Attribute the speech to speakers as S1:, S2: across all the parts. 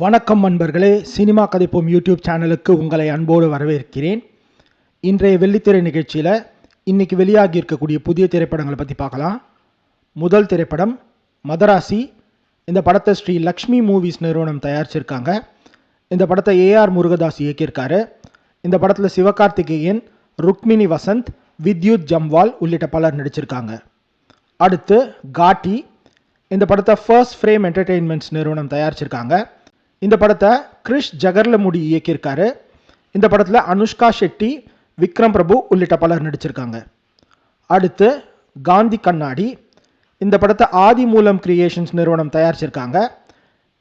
S1: வணக்கம் நண்பர்களே cinema கதைப்போம் YouTube சேனலுக்கு உங்களை அன்போடு வரவேற்கிறேன். இன்றைய வெள்ளித்திரை நிகழ்ச்சியில் இன்னைக்கு வெளியாகி இருக்கக்கூடிய புதிய திரைப்படங்களை பற்றி பார்க்கலாம். முதல் திரைப்படம் மதராசி இந்த படத்தை ஸ்ரீ லக்ஷ்மி மூவிஸ் நிறுவனம் தயாரிச்சிருக்காங்க. இந்த படத்தை ஏஆர் முருகதாஸ் இயக்கியிருக்காரு. இந்த படத்தில் சிவகார்த்திகேயன் ருக்மிணி வசந்த் வித்யுத் ஜம்வால் உள்ளிட்ட பலர் நடிச்சிருக்காங்க. அடுத்து காட்டி இந்த படத்தை ஃபர்ஸ்ட் ஃப்ரேம் என்டர்டெயின்மெண்ட்ஸ் நிறுவனம் தயாரிச்சிருக்காங்க. இந்த படத்தை கிரிஷ் ஜகர்லமுடி இயக்கியிருக்காரு. இந்த படத்தில் அனுஷ்கா ஷெட்டி விக்ரம் பிரபு உள்ளிட்ட பலர் நடிச்சிருக்காங்க. அடுத்து காந்தி கண்ணாடி. இந்த படத்தை ஆதி மூலம் கிரியேஷன்ஸ் நிறுவனம் தயாரிச்சிருக்காங்க.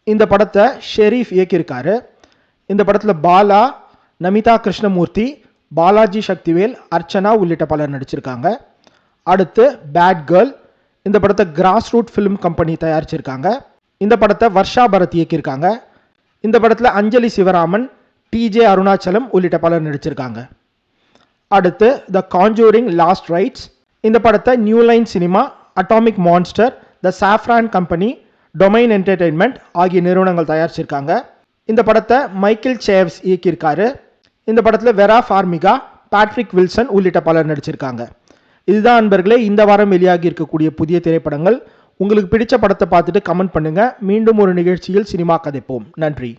S1: இந்த படத்தை ஷெரீஃப் இயக்கியிருக்காரு. இந்த படத்தில் பாலா நமிதா கிருஷ்ணமூர்த்தி பாலாஜி சக்திவேல் அர்ச்சனா உள்ளிட்ட பலர் நடிச்சிருக்காங்க. அடுத்து பேட் கேர்ள். இந்த படத்தை கிராஸ் ரூட் ஃபிலிம் கம்பெனி தயாரிச்சிருக்காங்க. இந்த படத்தை வர்ஷா பரத் இயக்கியிருக்காங்க. இந்த படத்தில் அஞ்சலி சிவராமன் டிஜே அருணாச்சலம் உள்ளிட்ட பலர் நடிச்சிருக்காங்க. அடுத்து த காஞ்சூரிங் லாஸ்ட் ரைட்ஸ் இந்த படத்தை New Line Cinema Atomic Monster the Saffron Company Domain Entertainment ஆகிய நிறுவனங்கள் தயாரிச்சிருக்காங்க. இந்த படத்தை மைக்கேல் சேவ்ஸ் இயக்கியிருக்காரு. இந்த படத்தில் வெரா ஃபார்மிகா பேட்ரிக் வில்சன் உள்ளிட்ட பலர் நடிச்சிருக்காங்க. இதுதான் அன்பர்களே இந்த வாரம் வெளியாகி இருக்கக்கூடிய புதிய திரைப்படங்கள். உங்களுக்கு பிடிச்ச படத்தை பார்த்துட்டு கமெண்ட் பண்ணுங்க. மீண்டும் ஒரு நிகழ்ச்சியில் சினிமா கதைப்போம். நன்றி.